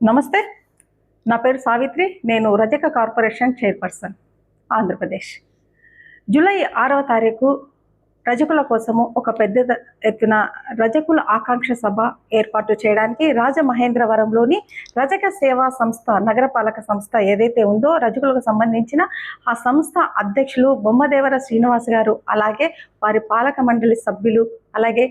నమస్తే. నా పేరు సావిత్రి. నేను రజక కార్పొరేషన్ చైర్పర్సన్ ఆంధ్రప్రదేశ్. జూలై ఆరవ తారీఖు రజకుల కోసము ఒక పెద్ద ఎత్తున రజకుల ఆకాంక్ష సభ ఏర్పాటు చేయడానికి రాజమహేంద్రవరంలోని రజక సేవా సంస్థ నగరపాలక సంస్థ ఏదైతే ఉందో రజకులకు సంబంధించిన ఆ సంస్థ అధ్యక్షులు బొమ్మదేవర శ్రీనివాస్ గారు అలాగే వారి పాలక మండలి సభ్యులు అలాగే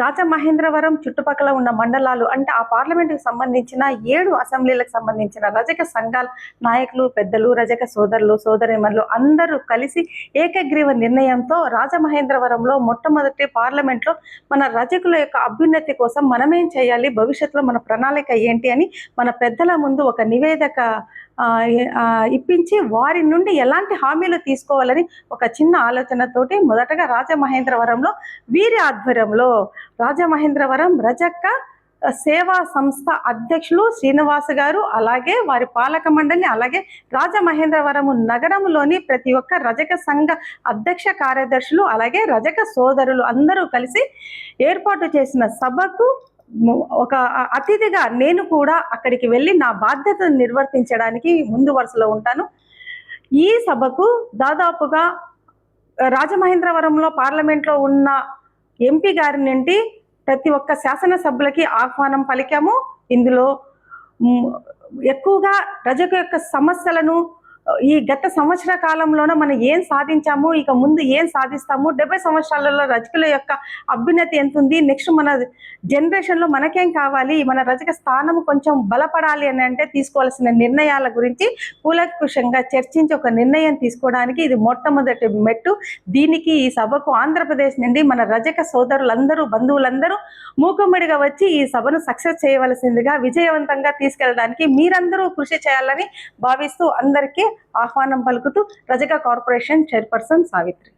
రాజమహేంద్రవరం చుట్టుపక్కల ఉన్న మండలాలు అంటే ఆ పార్లమెంటుకు సంబంధించిన ఏడు అసెంబ్లీలకు సంబంధించిన రజక సంఘాల నాయకులు పెద్దలు రజక సోదరులు సోదరిమణులు అందరూ కలిసి ఏకగ్రీవ నిర్ణయంతో రాజమహేంద్రవరంలో మొట్టమొదటి పార్లమెంట్లో మన రజకుల యొక్క అభ్యున్నతి కోసం మనమేం చేయాలి భవిష్యత్తులో మన ప్రణాళిక ఏంటి అని మన పెద్దల ముందు ఒక నివేదిక ఇప్పించి వారి నుండి ఎలాంటి హామీలు తీసుకోవాలని ఒక చిన్న ఆలోచనతోటి మొదటగా రాజమహేంద్రవరంలో వీరి ఆధ్వర్యంలో రాజమహేంద్రవరం రజక్క సేవా సంస్థ అధ్యక్షులు శ్రీనివాస్ గారు అలాగే వారి పాలక మండలి అలాగే రాజమహేంద్రవరము నగరంలోని ప్రతి ఒక్క రజక సంఘ అధ్యక్ష కార్యదర్శులు అలాగే రజక సోదరులు అందరూ కలిసి ఏర్పాటు చేసిన సభకు ఒక అతిథిగా నేను కూడా అక్కడికి వెళ్ళి నా బాధ్యతను నిర్వర్తించడానికి ముందు వరుసలో ఉంటాను. ఈ సభకు దాదాపుగా రాజమహేంద్రవరంలో పార్లమెంట్లో ఉన్న ఎంపీ గారి నుండి ప్రతి ఒక్క శాసనసభ్యులకి ఆహ్వానం పలికాము. ఇందులో ఎక్కువగా రజక యొక్క సమస్యలను ఈ గత సంవత్సర కాలంలోనే మనం ఏం సాధించాము ఇక ముందు ఏం సాధిస్తాము డెబ్బై సంవత్సరాలలో రజకుల యొక్క అభ్యున్నతి ఎంత ఉంది నెక్స్ట్ మన జనరేషన్లో మనకేం కావాలి? మన రజక స్థానం కొంచెం బలపడాలి అని అంటే తీసుకోవాల్సిన నిర్ణయాల గురించి కూలంకుషంగా చర్చించి ఒక నిర్ణయం తీసుకోవడానికి ఇది మొట్టమొదటి మెట్టు. దీనికి ఈ సభకు ఆంధ్రప్రదేశ్ నుండి మన రజక సోదరులందరూ బంధువులందరూ మూకుమ్మడిగా వచ్చి ఈ సభను సక్సెస్ చేయవలసిందిగా విజయవంతంగా తీసుకెళ్ళడానికి మీరందరూ కృషి చేయాలని భావిస్తూ అందరికీ ఆహ్వానం పలుకుతూ రజక కార్పొరేషన్ చైర్పర్సన్ సావిత్రి.